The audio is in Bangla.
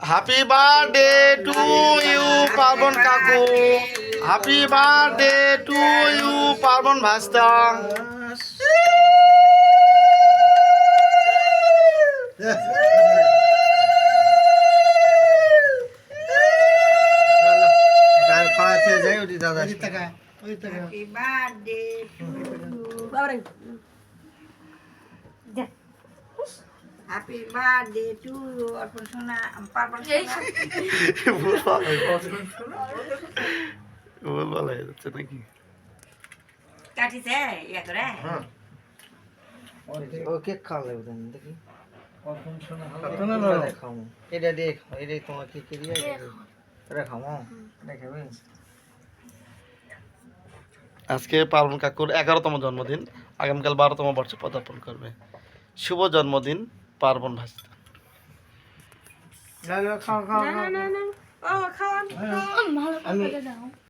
হ্যাপি বার্থডে টু ইউ পার্বণ কাকু হ্যাপি বার্থডে টু ইউ পার্বণ ভাস্তা Happy birthday to you. অর্পণ সোনা পার্বণ ভুল বলা যাচ্ছে। নাকি? কাটিছে ইয়া করে। ওকে খাওয়া দেন দেখি। এটা দিয়ে খাও এটা তোমার কি কি দিয়ে এটা খাও আজকে পার্বণ কাকুর এগারোতম জন্মদিন। আগামীকাল বারোতম বর্ষে পদার্পণ করবে। শুভ জন্মদিন। পার্বণ না খাও